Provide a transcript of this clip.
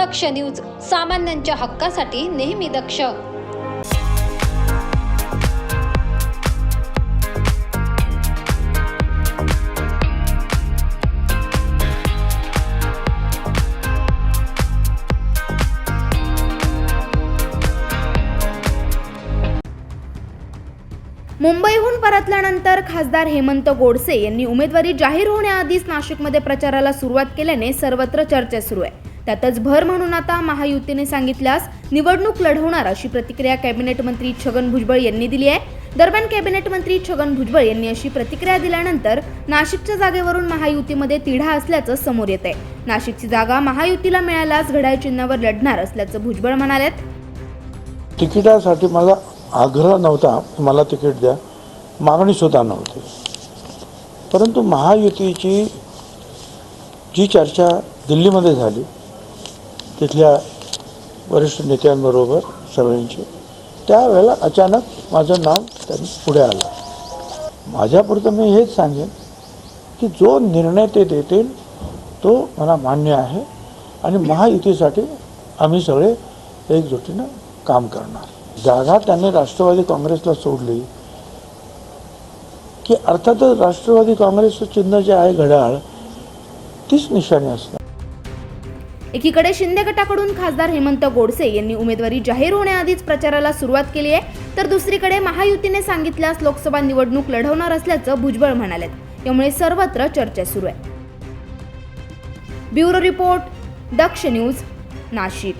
दक्ष news सामान्यांच्या हक्कासाठी नेहमी दक्ष. मुंबईहून परतल्यानंतर खासदार हेमंत गोडसे यांनी उमेदवारी जाहीर होण्याआधीच नाशिकमध्ये प्रचाराला सुरुवात केल्याने सर्वत्र चर्चा सुरू आहे. त्यातच भर म्हणून आता महायुतीने सांगितल्यास निवडणूक लढवणार अशी प्रतिक्रिया कॅबिनेट मंत्री छगन भुजबळ यांनी दिली आहे. दरम्यान कॅबिनेट मंत्री छगन भुजबळ यांनी अशी प्रतिक्रिया दिल्यानंतर नाशिकच्या जागेवरून महायुतीमध्ये तिढा असल्याचं समोर येत आहे. नाशिकची जागा महायुतीला मिळाल्यास घड्याळ चिन्हावर लढणार असल्याचं भुजबळ म्हणाल्यात तिकिटासाठी माझा आग्रह नव्हता मला तिकीट द्या. मागणी सुद्धा नव्हती. परंतु महायुतीची जी चर्चा दिल्लीमध्ये झाली तिथल्या वरिष्ठ नेत्यांबरोबर सगळ्यांचे. त्यावेळेला अचानक माझं नाव त्यांनी पुढे आलं. माझ्यापुरतं मी हेच सांगेन की जो निर्णय ते देतील तो मला मान्य आहे आणि महायुतीसाठी आम्ही सगळे एकजुटीनं काम करणार. जागा त्यांनी राष्ट्रवादी काँग्रेसला सोडली की अर्थातच राष्ट्रवादी काँग्रेसचं चिन्ह जे आहे घड्याळ तीच निशाणी असणार. एकीकडे शिंदे गटाकडून खासदार हेमंत गोडसे यांनी उमेदवारी जाहीर होण्याआधीच प्रचाराला सुरुवात केली आहे तर दुसरीकडे महायुतीने सांगितल्यास लोकसभा निवडणूक लढवणार असल्याचं भुजबळ म्हणालेत. यामुळे सर्वत्र चर्चा सुरू आहे. Bureau report Daksh news Nashik.